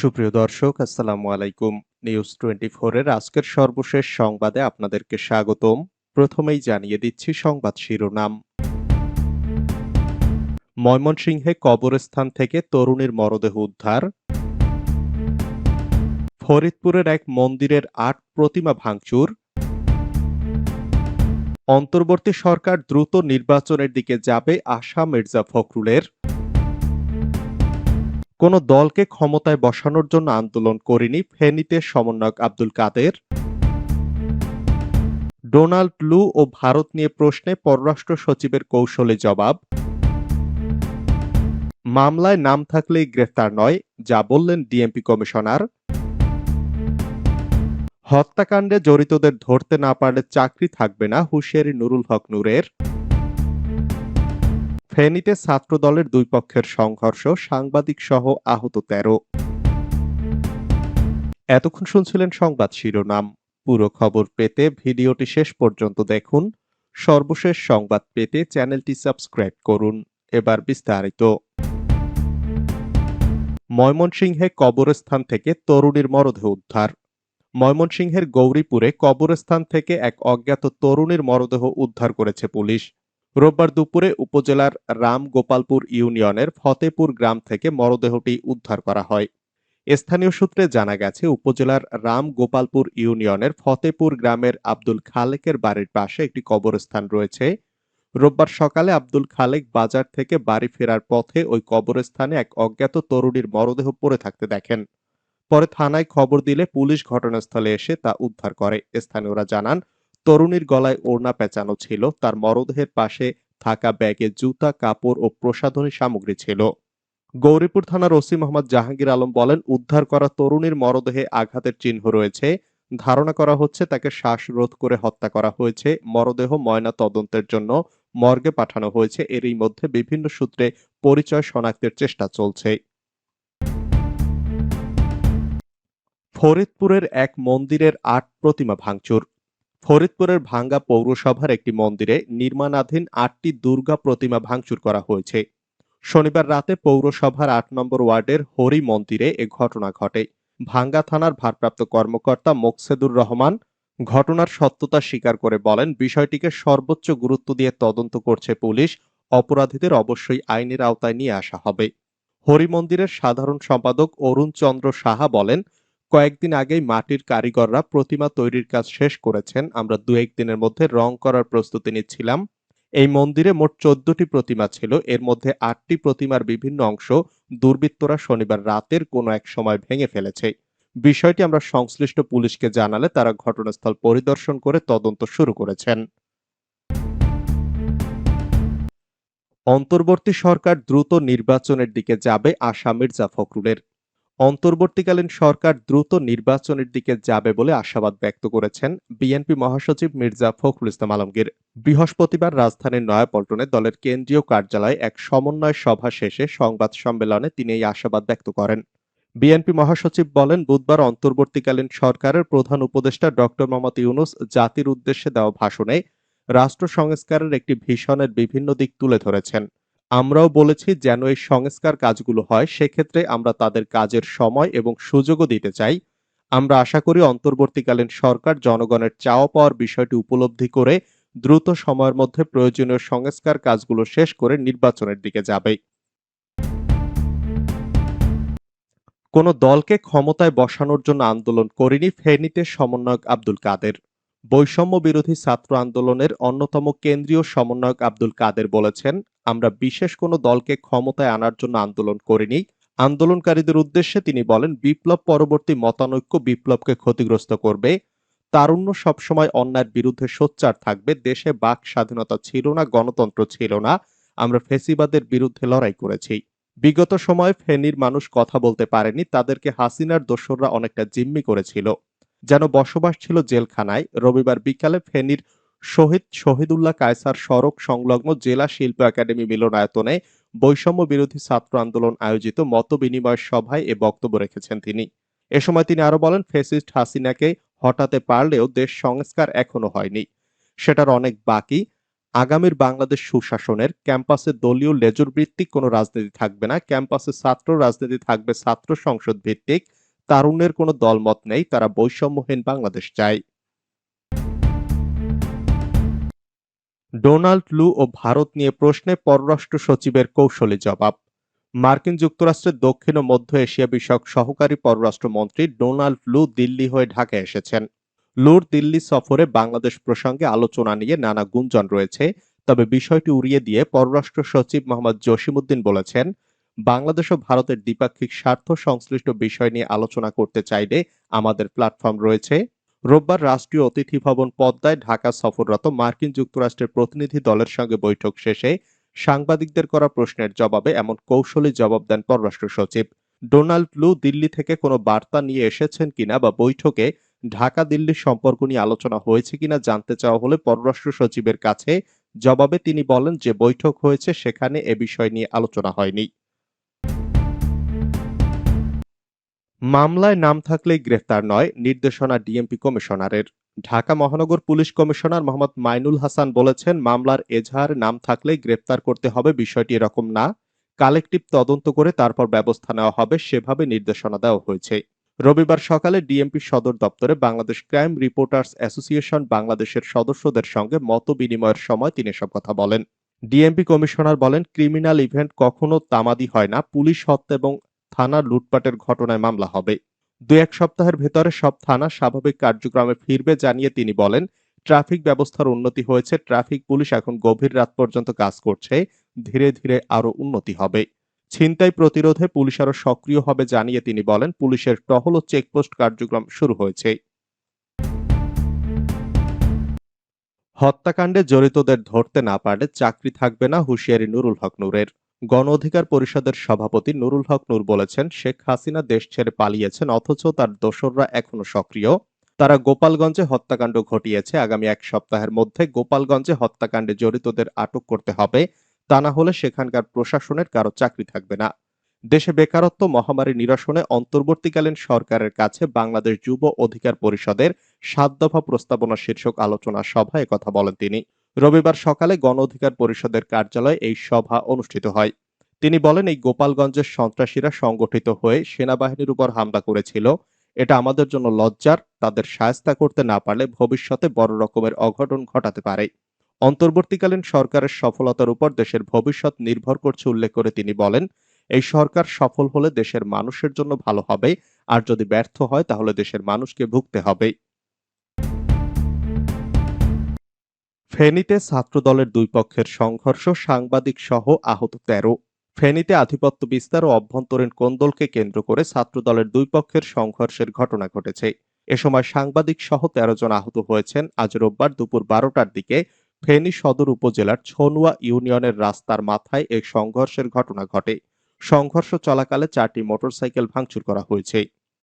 সুপ্রিয় দর্শক, আসসালামু আলাইকুম। নিউজ টোয়েন্টি এর আজকের সর্বশেষ সংবাদে আপনাদেরকে স্বাগতম। প্রথমেই জানিয়ে দিচ্ছি সংবাদ শিরোনাম। ময়মনসিংহে কবরস্থান থেকে তরুণীর মরদেহ উদ্ধার। ফরিদপুরের এক মন্দিরের আট প্রতিমা ভাঙচুর। অন্তর্বর্তী সরকার দ্রুত নির্বাচনের দিকে যাবে আশা মির্জা ফখরুলের। কোন দলকে ক্ষমতায় বসানোর জন্য আন্দোলন করেনি ফেনীতে সমন্বয়ক আব্দুল কাদের। ডোনাল্ড লু ও ভারত নিয়ে প্রশ্নে পররাষ্ট্র সচিবের কৌশলে জবাব, মামলায় নাম থাকলেই গ্রেফতার নয়, যা বললেন ডিএমপি কমিশনার। হত্যাকাণ্ডে জড়িতদের ধরতে না পারলে চাকরি থাকবে না হুঁশিয়ারি নুরুল হক নূরের। ফেনীতে ছাত্র দলের দুই পক্ষের সংঘর্ষ সাংবাদিক সহ আহত তেরো। এতক্ষণ শুনছিলেন সংবাদ শিরোনাম। পুরো খবর পেতে ভিডিওটি শেষ পর্যন্ত দেখুন। সর্বশেষ সংবাদ পেতে চ্যানেলটি সাবস্ক্রাইব করুন। এবার বিস্তারিত। ময়মনসিংহে কবরস্থান থেকে তরুণীর মরদেহ উদ্ধার। ময়মনসিংহের গৌরীপুরে কবরস্থান থেকে এক অজ্ঞাত তরুণীর মরদেহ উদ্ধার করেছে পুলিশ। রোববার দুপুরে উপজেলার রাম গোপালপুর ইউনিয়নের ফতেপুর গ্রাম থেকে মরদেহটি উদ্ধার করা হয়। স্থানীয় সূত্রে জানা গেছে, উপজেলার রাম গোপালপুর ইউনিয়নের ফতেপুর গ্রামের আব্দুল খালেকের বাড়ির পাশে একটি কবরস্থান রয়েছে। রোববার সকালে আব্দুল খালেক বাজার থেকে বাড়ি ফেরার পথে ওই কবরস্থানে এক অজ্ঞাত তরুণীর মরদেহ পড়ে থাকতে দেখেন। পরে থানায় খবর দিলে পুলিশ ঘটনাস্থলে এসে তা উদ্ধার করে। স্থানীয়রা জানান তরুণীর গলায় ওড়না পেঁচানো ছিল, তার মরদেহের পাশে থাকা ব্যাগে জুতা, কাপড় ও প্রসাধনী সামগ্রী ছিল। গৌরীপুর থানার ওসি মোহাম্মদ জাহাঙ্গীর আলম বলেন, উদ্ধার করা তরুণীর মরদেহে আঘাতের চিহ্ন রয়েছে। ধারণা করা হচ্ছে, তাকে শ্বাসরোধ করে হত্যা করা হয়েছে। মরদেহ ময়না তদন্তের জন্য মর্গে পাঠানো হয়েছে। এরই মধ্যে বিভিন্ন সূত্রে পরিচয় শনাক্তের চেষ্টা চলছে। ফরিদপুরের এক মন্দিরের আট প্রতিমা ভাঙচুর। ফরিদপুরের ভাঙ্গা পৌরসভার একটি মন্দিরে নির্মাণাধীন আটটি দুর্গা প্রতিমা ভাঙচুর করা হয়েছে। শনিবার রাতে পৌরসভার আট নম্বর ওয়ার্ডের হরি মন্দিরে এ ঘটনা ঘটে। ভাঙ্গা থানার ভারপ্রাপ্ত কর্মকর্তা মোকসেদুর রহমান ঘটনার সত্যতা স্বীকার করে বলেন, বিষয়টিকে সর্বোচ্চ গুরুত্ব দিয়ে তদন্ত করছে পুলিশ, অপরাধীদের অবশ্যই আইনের আওতায় নিয়ে আসা হবে। হরি মন্দিরের সাধারণ সম্পাদক অরুণ চন্দ্র সাহা বলেন কয়েকদিন আগেই মাটির কারিগররা প্রতিমা তৈরির কাজ শেষ করেছেন। আমরা দু একদিনের মধ্যে রং করার প্রস্তুতি নিচ্ছিলাম। এই মন্দিরে মোট চোদ্দটি প্রতিমা ছিল। এর মধ্যে আটটি প্রতিমার বিভিন্ন অংশ দুর্বৃত্তরা শনিবার রাতের কোনো এক সময় ভেঙে ফেলেছে। বিষয়টি আমরা সংশ্লিষ্ট পুলিশকে জানালে তারা ঘটনাস্থল পরিদর্শন করে তদন্ত শুরু করেছেন। অন্তর্বর্তী সরকার দ্রুত নির্বাচনের দিকে যাবে আশা মির্জা ফখরুলের। অন্তর্বর্তীকালীন সরকার দ্রুত নির্বাচনের দিকে যাবে বলে আশাবাদ ব্যক্ত করেছেন বিএনপি মহাসচিব মির্জা ফখরুল ইসলাম আলমগীর। বৃহস্পতিবার রাজধানীর নয়াপল্টনে দলের কেন্দ্রীয় কার্যালয়ে এক সমন্বয় সভা শেষে সংবাদ সম্মেলনে তিনি এই আশাবাদ ব্যক্ত করেন। বিএনপি মহাসচিব বলেন, বুধবার অন্তর্বর্তীকালীন সরকারের প্রধান উপদেষ্টা ডক্টর মোহাম্মদ ইউনুস জাতির উদ্দেশ্যে দেওয়া ভাষণে রাষ্ট্র সংস্কারের একটি ভীষণের বিভিন্ন দিক তুলে ধরেছেন। আমরাও বলেছি যেন এই সংস্কার কাজগুলো হয়, সেক্ষেত্রে আমরা তাদের কাজের সময় এবং সুযোগও দিতে চাই। আমরা আশা করি অন্তর্বর্তীকালীন সরকার জনগণের চাওয়া পাওয়ার বিষয়টি উপলব্ধি করে দ্রুত সময়ের মধ্যে প্রয়োজনীয় সংস্কার কাজগুলো শেষ করে নির্বাচনের দিকে যাবে। কোন দলকে ক্ষমতায় বসানোর জন্য আন্দোলন করেনি ফেনীতে সমন্বয়ক আব্দুল কাদের। বৈষম্য বিরোধী ছাত্র আন্দোলনের অন্যতম কেন্দ্রীয় সমন্বয়ক আব্দুল কাদের বলেছেন আমরা বিশেষ কোনো দলকে ক্ষমতায় আনার জন্য আন্দোলন করিনি। আন্দোলনকারীদের উদ্দেশ্যে তিনি বলেন, বিপ্লব পরবর্তী মতানৈক্য বিপ্লবকে ক্ষতিগ্রস্ত করবে। তারুণ্য সবসময় অন্যায়ের বিরুদ্ধে সোচ্চার থাকবে। দেশে বাক স্বাধীনতা ছিল না, গণতন্ত্র ছিল না। আমরা ফেসিবাদের বিরুদ্ধে লড়াই করেছি। বিগত সময় ফেনীর মানুষ কথা বলতে পারেনি। তাদেরকে হাসিনার দোসররা অনেকটা জিম্মি করেছিল। যেন বসবাস ছিল জেলখানায়। রবিবার বিকালে ফেনীর শহীদ শহীদুল্লাহ কায়সার সড়ক সংলগ্ন জেলা শিল্প একাডেমি মিলনায়তনে বৈষম্য বিরোধী ছাত্র আন্দোলন আয়োজিত মত বিনিময় সভায় এ বক্তব্য রেখেছেন তিনি। এ সময় তিনি আরও বলেন, ফেসিস্ট হাসিনাকে হটাতে পারলেও দেশ সংস্কার এখনও হয়নি। সেটার অনেক বাকি। আগামীর বাংলাদেশ সুশাসনের ক্যাম্পাসে দলীয় লেজুর ভিত্তিক কোনো রাজনীতি থাকবে না। ক্যাম্পাসে ছাত্র রাজনীতি থাকবে ছাত্র সংসদ ভিত্তিক। তারুণ্যের কোনো দলমত নেই। তারা বৈষম্যহীন বাংলাদেশ চায়। ডোনাল্ড লু ও ভারত নিয়ে প্রশ্নে পররাষ্ট্র সচিবের কৌশলী জবাব। মার্কিন যুক্তরাষ্ট্রের দক্ষিণ ও মধ্য এশিয়া বিষয়ক সহকারী পররাষ্ট্রমন্ত্রী ডোনাল্ড লু দিল্লি হয়ে ঢাকায় এসেছেন। লুর দিল্লি সফরে বাংলাদেশ প্রসঙ্গে আলোচনা নিয়ে নানা গুঞ্জন রয়েছে, তবে বিষয়টি উড়িয়ে দিয়ে পররাষ্ট্র সচিব মোহাম্মদ জসিমউদ্দিন বলেছেন, বাংলাদেশ ও ভারতের দ্বিপাক্ষিক স্বার্থ সংশ্লিষ্ট বিষয় নিয়ে আলোচনা করতে চাইলে আমাদের প্ল্যাটফর্ম রয়েছে। রোববার রাষ্ট্রীয় অতিথি ভবন পদ্মায় ঢাকা সফররত মার্কিন যুক্তরাষ্ট্রের প্রতিনিধি দলের সঙ্গে বৈঠক শেষে সাংবাদিকদের করা প্রশ্নের জবাবে এমন কৌশলী জবাব দেন পররাষ্ট্র সচিব। ডোনাল্ড লু দিল্লি থেকে কোনো বার্তা নিয়ে এসেছেন কিনা বা বৈঠকে ঢাকা দিল্লির সম্পর্ক নিয়ে আলোচনা হয়েছে কিনা জানতে চাওয়া হলে পররাষ্ট্র সচিবের কাছে জবাবে তিনি বলেন যে বৈঠক হয়েছে, সেখানে এ বিষয় নিয়ে আলোচনা হয়নি। মামলায় নাম থাকলেই গ্রেফতার নয়, নির্দেশনা ডিএমপি কমিশনারের। ঢাকা মহানগর পুলিশ কমিশনার মোহাম্মদ মাইনুল হাসান বলেছেন, মামলার এজাহার নাম থাকলেই গ্রেফতার করতে হবে, বিষয়টি এরকম না। কালেকটিভ তদন্ত করে তারপর ব্যবস্থা নেওয়া হবে, সেভাবে নির্দেশনা দেওয়া হয়েছে। রবিবার সকালে ডিএমপি সদর দপ্তরে বাংলাদেশ ক্রাইম রিপোর্টার্স অ্যাসোসিয়েশন বাংলাদেশের সদস্যদের সঙ্গে মত বিনিময়ের সময় তিনি এসব কথা বলেন। ডিএমপি কমিশনার বলেন, ক্রিমিনাল ইভেন্ট কখনো তামাদি হয় না, পুলিশ হত্যা এবং থানা লুটপাটের ঘটনায় মামলা হবে। দু এক সপ্তাহের ভেতরে সব থানা স্বাভাবিক কার্যক্রমে ফিরবে জানিয়ে তিনি বলেন, ট্রাফিক ব্যবস্থার উন্নতি হয়েছে, ট্রাফিক পুলিশ এখন গভীর রাত পর্যন্ত কাজ করছে, ধীরে ধীরে আরও উন্নতি হবে। ছিনতাই প্রতিরোধে পুলিশ আরও সক্রিয় হবে জানিয়ে তিনি বলেন, পুলিশের টহল ও চেকপোস্ট কার্যক্রম শুরু হয়েছে। হত্যাকাণ্ডে জড়িতদের ধরতে না পারলে চাকরি থাকবে না হুঁশিয়ারি নুরুল হক নূরের। গণ অধিকার পরিষদের সভাপতি নুরুল হক নূর বলেছেন, শেখ হাসিনা দেশ ছেড়ে পালিয়েছেন, অথচ তার দোসররা এখনও সক্রিয়। তারা গোপালগঞ্জে হত্যাকাণ্ড ঘটিয়েছে। আগামী এক সপ্তাহের মধ্যে গোপালগঞ্জে হত্যাকাণ্ডে জড়িতদের আটক করতে হবে। তা না হলে সেখানকার প্রশাসনের কারও চাকরি থাকবে না। দেশে বেকারত্ব মহামারী নিরসনে অন্তর্বর্তীকালীন সরকারের কাছে বাংলাদেশ যুব অধিকার পরিষদের সাত দফা প্রস্তাবনা শীর্ষক আলোচনা সভায় কথা বলেন তিনি। রবিবার সকালে গণ অধিকার পরিষদের কার্যালয়ে এই সভা অনুষ্ঠিত হয়। তিনি বলেন, এই গোপালগঞ্জের সন্ত্রাসীরা সংগঠিত হয়ে সেনাবাহিনীর উপর হামলা করেছিল। এটা আমাদের জন্য লজ্জার, তাদের সায়স্তা করতে না পারলে ভবিষ্যতে বড় রকমের অঘটন ঘটাতে পারে। অন্তর্বর্তীকালীন সরকারের সফলতার উপর দেশের ভবিষ্যৎ নির্ভর করছে উল্লেখ করে তিনি বলেন, এই সরকার সফল হলে দেশের মানুষের জন্য ভালো হবে, আর যদি ব্যর্থ হয় তাহলে দেশের মানুষকে ভুগতে হবে। ফেনীতে ছাত্রদলের দুই পক্ষের সংঘর্ষ সাংবাদিক সহ আহত তেরো। ফেনীতে আধিপত্য বিস্তার ও অভ্যন্তরীণ কোন্দলকে কেন্দ্র করে ছাত্রদলের দুই পক্ষের সংঘর্ষের ঘটনা ঘটেছে। এ সময় সাংবাদিক সহ তেরো জন আহত হয়েছেন। আজ রোববার দুপুর বারোটার দিকে ফেনী সদর উপজেলার ছনুয়া ইউনিয়নের রাস্তার মাথায় এই সংঘর্ষের ঘটনা ঘটে। সংঘর্ষ চলাকালে চারটি মোটরসাইকেল ভাঙচুর করা হয়েছে।